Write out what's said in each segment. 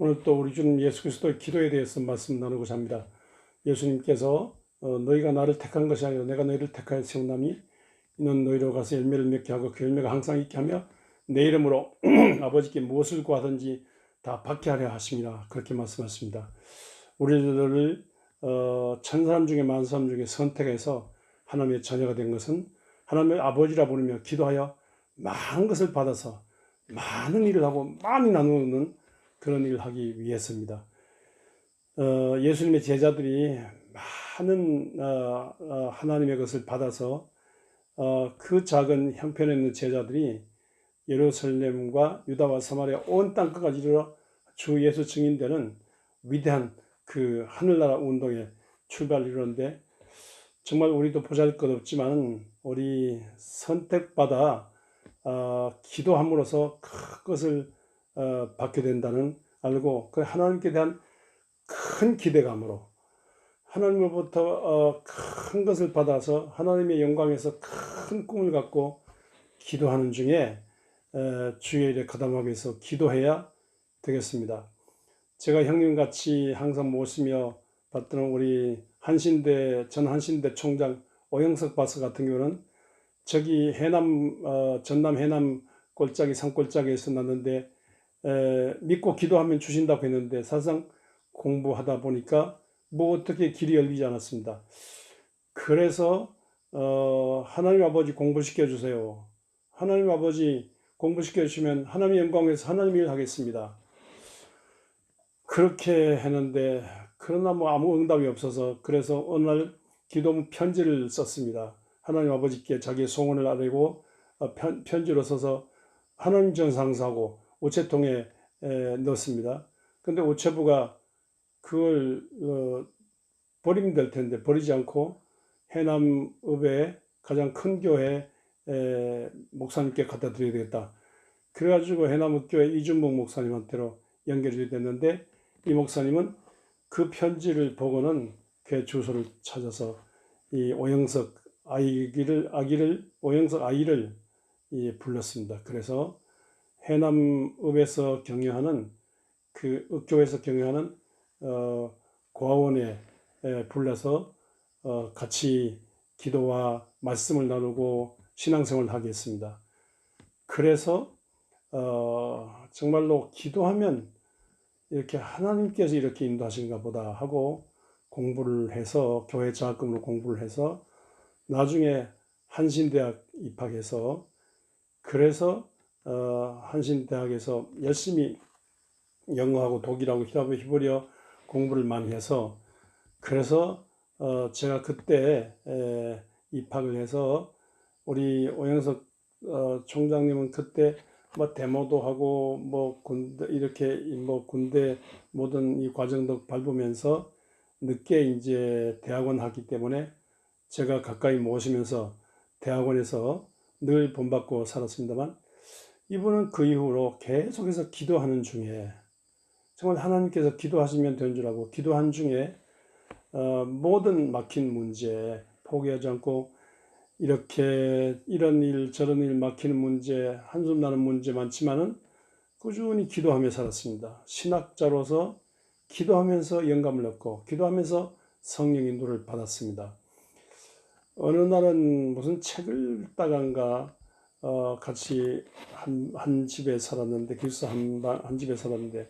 오늘 또 우리 주님 예수 그리스도의 기도에 대해서 말씀 나누고자 합니다. 예수님께서 어, 너희가 나를 택한 것이 아니라 내가 너희를 택하여 세운나니 이는 너희로 가서 열매를 맺게 하고 그 열매가 항상 있게 하며 내 이름으로 아버지께 무엇을 구하든지 다 받게 하려 하심이라 그렇게 말씀하십니다. 우리들을 어, 천 사람 중에 만 사람 중에 선택해서 하나님의 자녀가 된 것은 하나님의 아버지라 부르며 기도하여 많은 것을 받아서 많은 일을 하고 많이 나누는 그런 일을 하기 위해서입니다. 어, 예수님의 제자들이 많은 어, 어, 하나님의 것을 받아서 어, 그 작은 형편에 있는 제자들이 예루살렘과 유다와 사마리아 온 땅 끝까지 이르러 주 예수 증인되는 위대한 그 하늘나라 운동에 출발을 이루는데 정말 우리도 보잘것없지만 우리 선택받아 어, 기도함으로써 큰 것을 어, 받게 된다는 알고 그 하나님께 대한 큰 기대감으로 하나님으로부터 어, 큰 것을 받아서 하나님의 영광에서 큰 꿈을 갖고 기도하는 중에 에, 주의 일에 가담하기 위해서 기도해야 되겠습니다. 제가 형님같이 항상 모시며 받던 우리 한신대 전 한신대 총장 오영석 바스 같은 경우는 저기 해남 어, 전남 해남 골짜기 산골짜기에서 났는데 에, 믿고 기도하면 주신다고 했는데 사실상 공부하다 보니까 뭐 어떻게 길이 열리지 않았습니다. 그래서 어, 하나님 아버지 공부시켜 주세요. 하나님 아버지 공부시켜 주시면 하나님의 영광에서 하나님 일 하겠습니다. 그렇게 했는데 그러나 뭐 아무 응답이 없어서 그래서 어느 날 기도문 편지를 썼습니다. 하나님 아버지께 자기의 소원을 아뢰고 어, 편, 편지로 써서 하나님 전상사하고 우체통에 에, 넣었습니다. 근데 우체부가 그걸 어, 버리면 될 텐데 버리지 않고 해남읍의 가장 큰 교회 에, 목사님께 갖다 드려야 되겠다. 그래가지고 해남읍교회 이준복 목사님한테로 연결이 됐는데 이 목사님은 그 편지를 보고는 그 주소를 찾아서 이 오영석 아기를 아기를 오영석 아이를 이 불렀습니다. 그래서 해남읍에서 경영하는 그 읍교에서 경영하는 어, 고아원에 에, 불러서 어, 같이 기도와 말씀을 나누고 신앙생활을 하게 했습니다. 그래서 어, 정말로 기도하면 이렇게 하나님께서 이렇게 인도하신가 보다 하고 공부를 해서 교회 장학금으로 공부를 해서 나중에 한신대학 입학해서 그래서 어, 한신대학에서 열심히 영어하고 독일하고 히브리어 공부를 많이 해서 그래서 어, 제가 그때 에, 입학을 해서 우리 오영석 어, 총장님은 그때 뭐 데모도 하고 뭐 군대 이렇게 뭐 군대 모든 이 과정도 밟으면서 늦게 이제 대학원 하기 때문에 제가 가까이 모시면서 대학원에서 늘 본받고 살았습니다만 이분은 그 이후로 계속해서 기도하는 중에 정말 하나님께서 기도하시면 되는 줄 알고 기도한 중에 어, 모든 막힌 문제 포기하지 않고 이렇게 이런 일 저런 일 막히는 문제 한숨 나는 문제 많지만은 꾸준히 기도하며 살았습니다. 신학자로서 기도하면서 영감을 얻고 기도하면서 성령 인도를 받았습니다. 어느 날은 무슨 책을 읽다간가 어, 같이 한, 한 집에 살았는데 기숙사 한, 한 집에 살았는데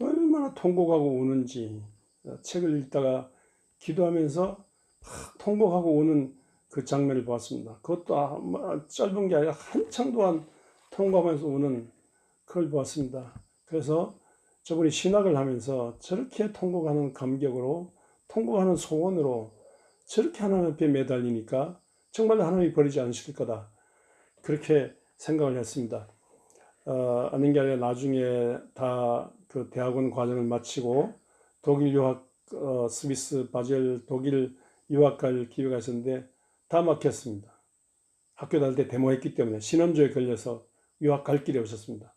얼마나 통곡하고 우는지 어, 책을 읽다가 기도하면서 통곡하고 우는 그 장면을 보았습니다. 그것도 짧은 게 아니라 한창 동안 통곡하면서 우는 그걸 보았습니다. 그래서 저분이 신학을 하면서 저렇게 통곡하는 감격으로 통곡하는 소원으로 저렇게 하나님 앞에 매달리니까 정말 하나님이 버리지 않으실 거다. 그렇게 생각을 했습니다. 어, 아닌 게 아니라 나중에 다 그 대학원 과정을 마치고 독일 유학, 어, 스위스 바젤 독일 유학 갈 기회가 있었는데 다 막혔습니다. 학교 다닐 때 데모했기 때문에 신원조에 걸려서 유학 갈 길이 없었습니다.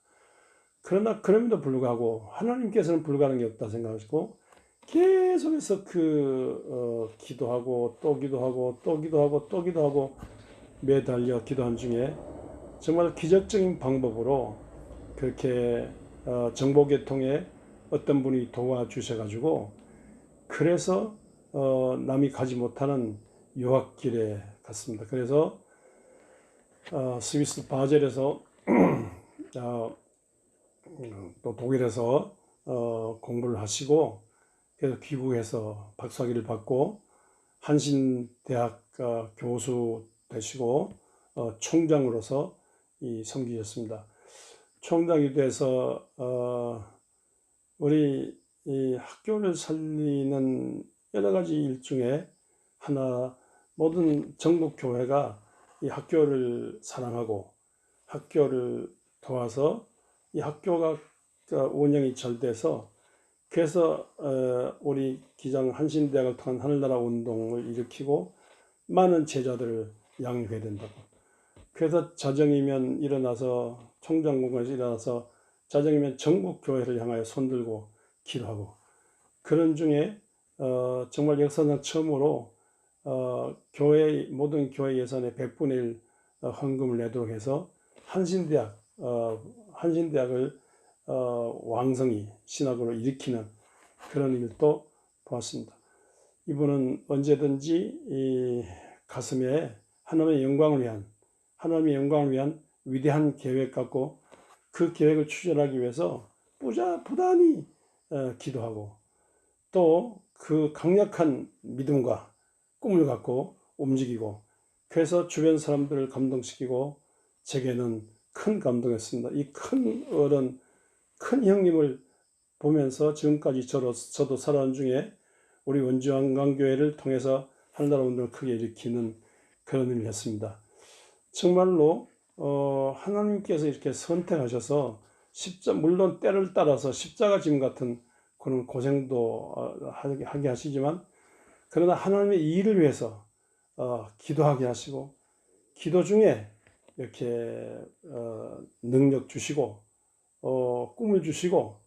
그러나 그럼에도 불구하고 하나님께서는 불가능이 없다 생각하시고 계속해서 그 어, 기도하고 또 기도하고 또 기도하고 또 기도하고 매달려 기도한 중에 정말 기적적인 방법으로 그렇게 어, 정보계통에 어떤 분이 도와주셔가지고 그래서 어, 남이 가지 못하는 유학길에 갔습니다. 그래서 어, 스위스 바젤에서 어, 또 독일에서 어, 공부를 하시고 그래서 귀국해서 박사학위를 받고 한신대학 어, 교수 되시고 어, 총장으로서 이 섬기셨습니다. 총장이 돼서 어, 우리 이 학교를 살리는 여러 가지 일 중에 하나 모든 전국 교회가 이 학교를 사랑하고 학교를 도와서 이 학교가 그 운영이 잘 돼서 그래서 어, 우리 기장 한신대학을 통한 하늘나라 운동을 일으키고 많은 제자들을 양육해야 된다고. 그래서 자정이면 일어나서 총장공에서 일어나서 자정이면 전국 교회를 향하여 손들고 기도하고 그런 중에 어, 정말 역사상 처음으로 어, 교회 모든 교회 예산의 100분의 1 어, 헌금을 내도록 해서 한신대학 어, 한신대학을 어, 왕성히 신학으로 일으키는 그런 일도 보았습니다. 이분은 언제든지 이 가슴에 하나님의 영광을 위한 하나님의 영광을 위한 위대한 계획 갖고 그 계획을 추진하기 위해서 부자 부단히 어, 기도하고 또 그 강력한 믿음과 꿈을 갖고 움직이고 그래서 주변 사람들을 감동시키고 제게는 큰 감동했습니다. 이 큰 어른, 큰 형님을 보면서 지금까지 저도, 저도 살아온 중에 우리 원주한강교회를 통해서 하늘나라 운동을 크게 일으키는 그런 일을 했습니다. 정말로 어, 하나님께서 이렇게 선택하셔서 십자 물론 때를 따라서 십자가 짐 같은 그런 고생도 어, 하게 하시지만 그러나 하나님의 일을 위해서 어, 기도하게 하시고 기도 중에 이렇게 어, 능력 주시고 어, 꿈을 주시고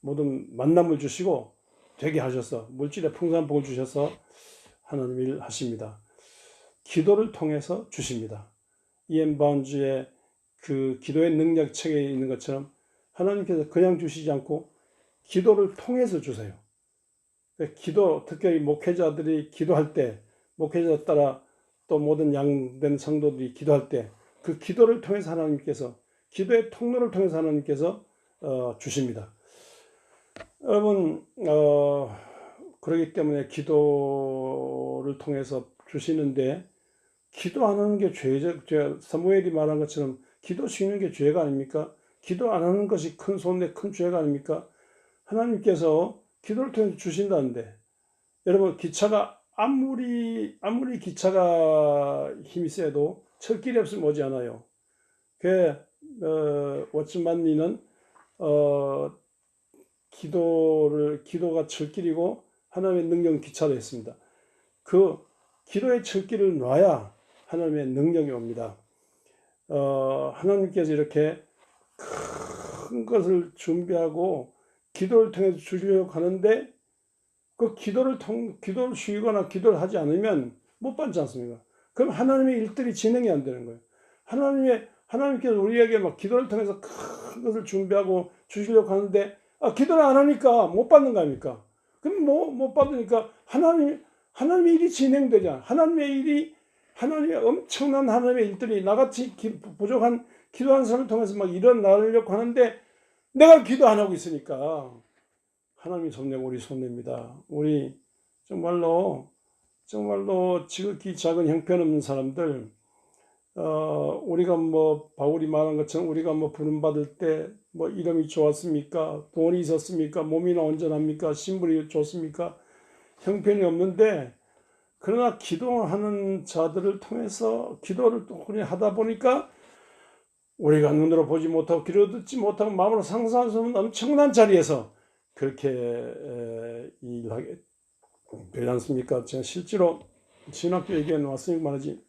모든 만남을 주시고 되게 하셔서 물질의 풍성한 복을 주셔서 하나님 일 하십니다. 기도를 통해서 주십니다. 이엠 바운즈의 그 기도의 능력 책에 있는 것처럼 하나님께서 그냥 주시지 않고 기도를 통해서 주세요. 기도, 특별히 목회자들이 기도할 때, 목회자 따라 또 모든 양된 성도들이 기도할 때, 그 기도를 통해서 하나님께서, 기도의 통로를 통해서 하나님께서 어, 주십니다. 여러분, 어, 그러기 때문에 기도를 통해서 주시는데, 기도 안 하는 게 죄죠. 죄, 사무엘이 말한 것처럼 기도 쉬는 게 죄가 아닙니까? 기도 안 하는 것이 큰 손해, 큰 죄가 아닙니까? 하나님께서 기도를 통해 주신다는데 여러분 기차가 아무리 아무리 기차가 힘이 세도 철길이 없으면 오지 않아요. 그 어, 워츠만니는 어, 기도를 기도가 철길이고 하나님의 능력 기차로 했습니다. 그 기도의 철길을 놔야 하나님의 능력이 옵니다. 어, 하나님께서 이렇게 큰 것을 준비하고 기도를 통해서 주려고 하는데 그 기도를 통 기도를 쉬거나 기도를 하지 않으면 못 받지 않습니까? 그럼 하나님의 일들이 진행이 안 되는 거예요. 하나님의 하나님께서 우리에게 막 기도를 통해서 큰 것을 준비하고 주시려고 하는데 아, 기도를 안 하니까 못 받는 거 아닙니까? 그럼 뭐 못 받으니까 하나님 하나님의 일이 진행되자. 하나님의 일이 하나님의 엄청난 하나님의 일들이 나같이 기, 부족한 기도한 사람을 통해서 막 일어나려고 하는데 내가 기도 안 하고 있으니까 하나님이 손내고 우리 손냅니다. 우리 정말로 정말로 지극히 작은 형편없는 사람들 어, 우리가 뭐 바울이 말한 것처럼 우리가 뭐 부름 받을 때 뭐 이름이 좋았습니까? 돈이 있었습니까? 몸이나 온전합니까? 신분이 좋습니까? 형편이 없는데 그러나 기도하는 자들을 통해서 기도를 또 하다 보니까 우리가 눈으로 보지 못하고 귀로 듣지 못하고 마음으로 상상할 수 없는 엄청난 자리에서 그렇게 일하게 되지 않습니까? 제가 실제로 신학교 얘기해 왔으니까 말하지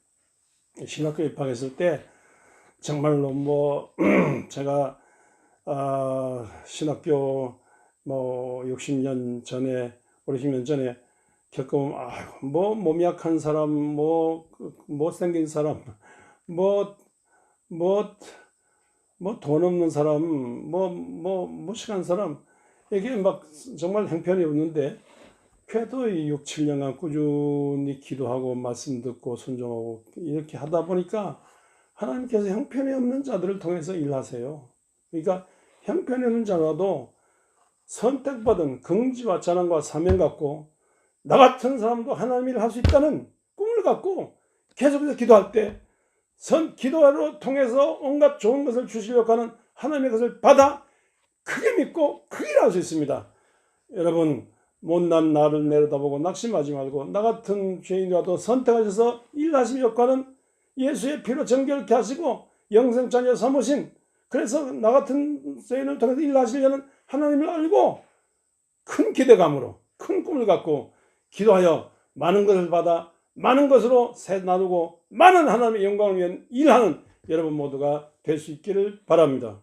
신학교 입학했을 때 정말로 뭐 제가 아, 신학교 뭐 60년 전에 50년 전에 겪어보면 아유 뭐 몸이 약한 사람 뭐 못생긴 사람 뭐 뭐 뭐 돈 없는 사람, 뭐, 뭐, 무식한 사람, 이게 막 정말 형편이 없는데 그래도 이 6, 7년간 꾸준히 기도하고 말씀 듣고 순종하고 이렇게 하다 보니까 하나님께서 형편이 없는 자들을 통해서 일하세요. 그러니까 형편이 없는 자라도 선택받은 긍지와 자랑과 사명 갖고 나 같은 사람도 하나님 일을 할 수 있다는 꿈을 갖고 계속해서 기도할 때 선 기도를 통해서 온갖 좋은 것을 주시려고 하는 하나님의 것을 받아 크게 믿고 크게 일할 수 있습니다. 여러분 못난 나를 내려다보고 낙심하지 말고 나 같은 죄인이라도 선택하셔서 일하신 역할은 예수의 피로 정결케 하시고 영생 자녀 삼으신 그래서 나 같은 죄인을 통해서 일하시려는 하나님을 알고 큰 기대감으로 큰 꿈을 갖고 기도하여 많은 것을 받아 많은 것으로 새 나누고 많은 하나님의 영광을 위한 일하는 여러분 모두가 될 수 있기를 바랍니다.